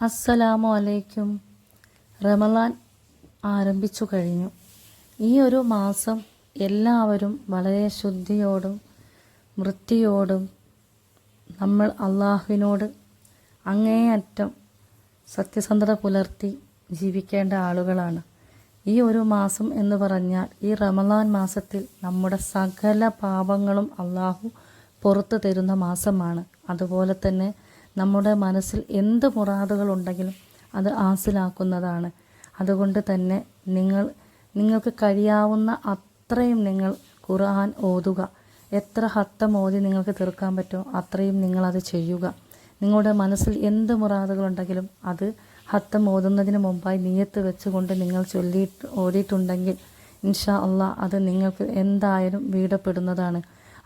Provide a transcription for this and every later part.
അസ്സലാമു അലൈക്കും റമലാൻ ആരംഭിച്ചു കഴിഞ്ഞു. ഈ ഒരു മാസം എല്ലാവരും വളരെ ശുദ്ധിയോടും വൃത്തിയോടും നമ്മൾ അള്ളാഹുവിനോട് അങ്ങേയറ്റം സത്യസന്ധത പുലർത്തി ജീവിക്കേണ്ട ആളുകളാണ്. ഈ ഒരു മാസം എന്ന് പറഞ്ഞാൽ ഈ റമലാൻ മാസത്തിൽ നമ്മുടെ സകല പാപങ്ങളും അള്ളാഹു പുറത്തു തരുന്ന മാസമാണ്. അതുപോലെ തന്നെ നമ്മുടെ മനസ്സിൽ എന്ത് മുറാദുകളുണ്ടെങ്കിലും അത് ആസിലാക്കുന്നതാണ്. അതുകൊണ്ട് തന്നെ നിങ്ങൾ നിങ്ങൾക്ക് കഴിയാവുന്ന അത്രയും നിങ്ങൾ ഖുർആൻ ഓതുക. എത്ര ഹത്തം ഓതി നിങ്ങൾക്ക് തീർക്കാൻ പറ്റുമോ അത്രയും നിങ്ങളത് ചെയ്യുക. നിങ്ങളുടെ മനസ്സിൽ എന്ത് മുറാദുകളുണ്ടെങ്കിലും അത് ഹത്തം ഓതുന്നതിന് മുമ്പായി നീയത്ത് വെച്ചുകൊണ്ട് നിങ്ങൾ ചൊല്ലിയിട്ട് ഓടിയിട്ടുണ്ടെങ്കിൽ ഇൻഷാ അള്ളാ അത് നിങ്ങൾക്ക് എന്തായാലും വീടപ്പെടുന്നതാണ്.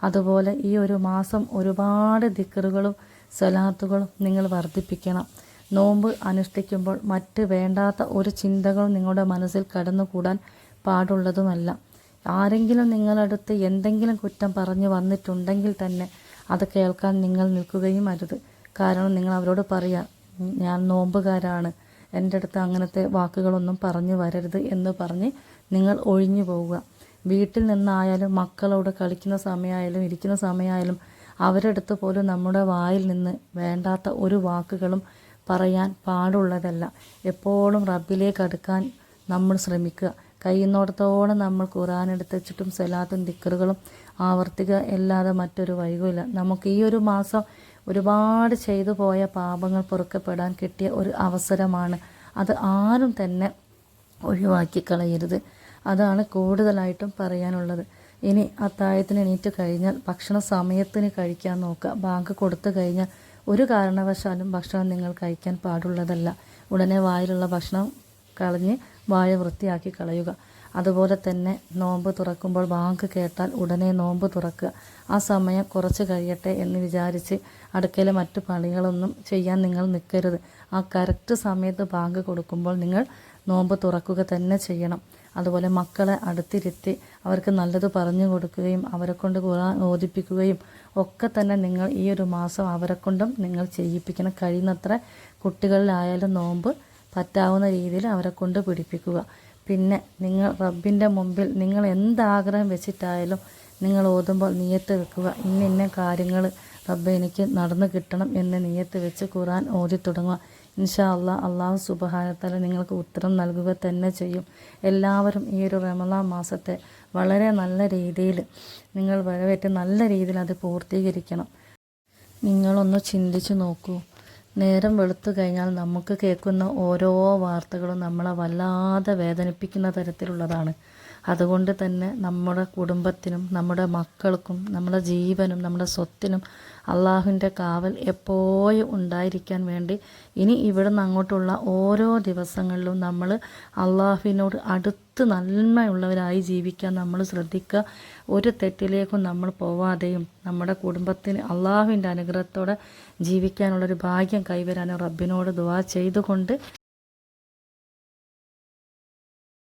അതുപോലെ ഈ ഒരു മാസം ഒരുപാട് ദിക്കറുകളും സലാത്തുകളും നിങ്ങൾ വർദ്ധിപ്പിക്കണം. നോമ്പ് അനുഷ്ഠിക്കുമ്പോൾ മറ്റ് വേണ്ടാത്ത ഒരു ചിന്തകളും നിങ്ങളുടെ മനസ്സിൽ കടന്നുകൂടാൻ പാടുള്ളതുമല്ല. ആരെങ്കിലും നിങ്ങളടുത്ത് എന്തെങ്കിലും കുറ്റം പറഞ്ഞു വന്നിട്ടുണ്ടെങ്കിൽ തന്നെ അത് കേൾക്കാൻ നിങ്ങൾ നിൽക്കുകയും അരുത്. കാരണം നിങ്ങൾ അവരോട് പറയുക ഞാൻ നോമ്പുകാരാണ്. എന്റെ അടുത്ത് അങ്ങനത്തെ വാക്കുകളൊന്നും പറഞ്ഞു വരരുത് എന്ന് പറഞ്ഞ് നിങ്ങൾ ഒഴിഞ്ഞു പോവുക. വീട്ടിൽ നിന്നായാലും മക്കളോട് കളിക്കുന്ന സമയമായാലും ഇരിക്കുന്ന സമയമായാലും അവരുടെ അടുത്ത് പോലും നമ്മുടെ വായിൽ നിന്ന് വേണ്ടാത്ത ഒരു വാക്കുകളും പറയാൻ പാടുള്ളതല്ല. എപ്പോഴും റബ്ബിലേക്ക് അടുക്കാൻ നമ്മൾ ശ്രമിക്കുക. കഴിയുന്നിടത്തോളം നമ്മൾ ഖുറാൻ എടുത്ത് വെച്ചിട്ടും സലാത്തും ദിക്കറുകളും ആവർത്തിക്കുക അല്ലാതെ മറ്റൊരു വൈകുമില്ല നമുക്ക് ഈ ഒരു മാസം ഒരുപാട് ചെയ്തു പോയ പാപങ്ങൾ പൊറുക്കപ്പെടാൻ കിട്ടിയ ഒരു അവസരമാണ്. അത് ആരും തന്നെ ഒഴിവാക്കി കളയരുത്. അതാണ് കൂടുതലായിട്ടും പറയാനുള്ളത്. ഇനി അത്താഴത്തിന് എണീറ്റ് കഴിഞ്ഞാൽ ഭക്ഷണ സമയത്തിന് കഴിക്കാൻ നോക്കുക. ബാങ്ക് കൊടുത്തു കഴിഞ്ഞാൽ ഒരു കാരണവശാലും ഭക്ഷണം നിങ്ങൾ കഴിക്കാൻ പാടുള്ളതല്ല. ഉടനെ വായിലുള്ള ഭക്ഷണം കളഞ്ഞ് വായ വൃത്തിയാക്കി കളയുക. അതുപോലെ തന്നെ നോമ്പ് തുറക്കുമ്പോൾ ബാങ്ക് കേട്ടാൽ ഉടനെ നോമ്പ് തുറക്കുക. ആ സമയം കുറച്ച് കഴിയട്ടെ എന്ന് വിചാരിച്ച് അടുക്കയിലെ മറ്റു പണികളൊന്നും ചെയ്യാൻ നിങ്ങൾ നിൽക്കരുത്. ആ കറക്റ്റ് സമയത്ത് ബാങ്ക് കൊടുക്കുമ്പോൾ നിങ്ങൾ നോമ്പ് തുറക്കുക തന്നെ ചെയ്യണം. അതുപോലെ മക്കളെ അടുത്തിരുത്തി അവർക്ക് നല്ലത് പറഞ്ഞു കൊടുക്കുകയും അവരെ കൊണ്ട് ഖുർആൻ ഓദിപ്പിക്കുകയും ഒക്കെ തന്നെ നിങ്ങൾ ഈ ഒരു മാസം അവരെ കൊണ്ടും നിങ്ങൾ ചെയ്യിപ്പിക്കണം. കഴിയുന്നത്ര കുട്ടികളിലായാലും നോമ്പ് പറ്റാവുന്ന രീതിയിൽ അവരെ കൊണ്ട് പിടിപ്പിക്കുക. പിന്നെ നിങ്ങൾ റബ്ബിന്റെ മുമ്പിൽ നിങ്ങൾ എന്താഗ്രഹം വെച്ചിട്ടായാലും നിങ്ങൾ ഓതുമ്പോൾ നീയത്ത് വെക്കുക. ഇന്ന ഇന്ന കാര്യങ്ങൾ റബ്ബ് എനിക്ക് നടന്നു കിട്ടണം എന്ന് നീയത്ത് വെച്ച് ഖുറാൻ ഓതി തുടങ്ങുക ഇൻഷാ അള്ളാ അള്ളാഹു സുബഹാനത്തല നിങ്ങൾക്ക് ഉത്തരം നൽകുക തന്നെ ചെയ്യും. എല്ലാവരും ഈ ഒരു റമലാ മാസത്തെ വളരെ നല്ല രീതിയിൽ നിങ്ങൾ വരവേറ്റ് നല്ല രീതിയിൽ അത് പൂർത്തീകരിക്കണം. നിങ്ങളൊന്ന് ചിന്തിച്ചു നോക്കൂ. നേരം വെളുത്തു കഴിഞ്ഞാൽ നമുക്ക് കേൾക്കുന്ന ഓരോ വാർത്തകളും നമ്മളെ വല്ലാതെ വേദനിപ്പിക്കുന്ന തരത്തിലുള്ളതാണ്. അതുകൊണ്ട് തന്നെ നമ്മുടെ കുടുംബത്തിനും നമ്മുടെ മക്കൾക്കും നമ്മുടെ ജീവനും നമ്മുടെ സ്വത്തിനും അള്ളാഹുവിന്റെ കാവൽ എപ്പോഴും ഉണ്ടായിരിക്കാൻ വേണ്ടി ഇനി ഇവിടുന്ന് അങ്ങോട്ടുള്ള ഓരോ ദിവസങ്ങളിലും നമ്മൾ അള്ളാഹുവിനോട് അടുത്ത് നന്മയുള്ളവരായി ജീവിക്കാൻ നമ്മൾ ശ്രദ്ധിക്കുക. ഒരു തെറ്റിലേക്കും നമ്മൾ പോവാതെയും നമ്മുടെ കുടുംബത്തിന് അള്ളാഹുവിന്റെ അനുഗ്രഹത്തോടെ ജീവിക്കാനുള്ളൊരു ഭാഗ്യം കൈവരാനും റബ്ബിനോട് ദുവാ ചെയ്തുകൊണ്ട്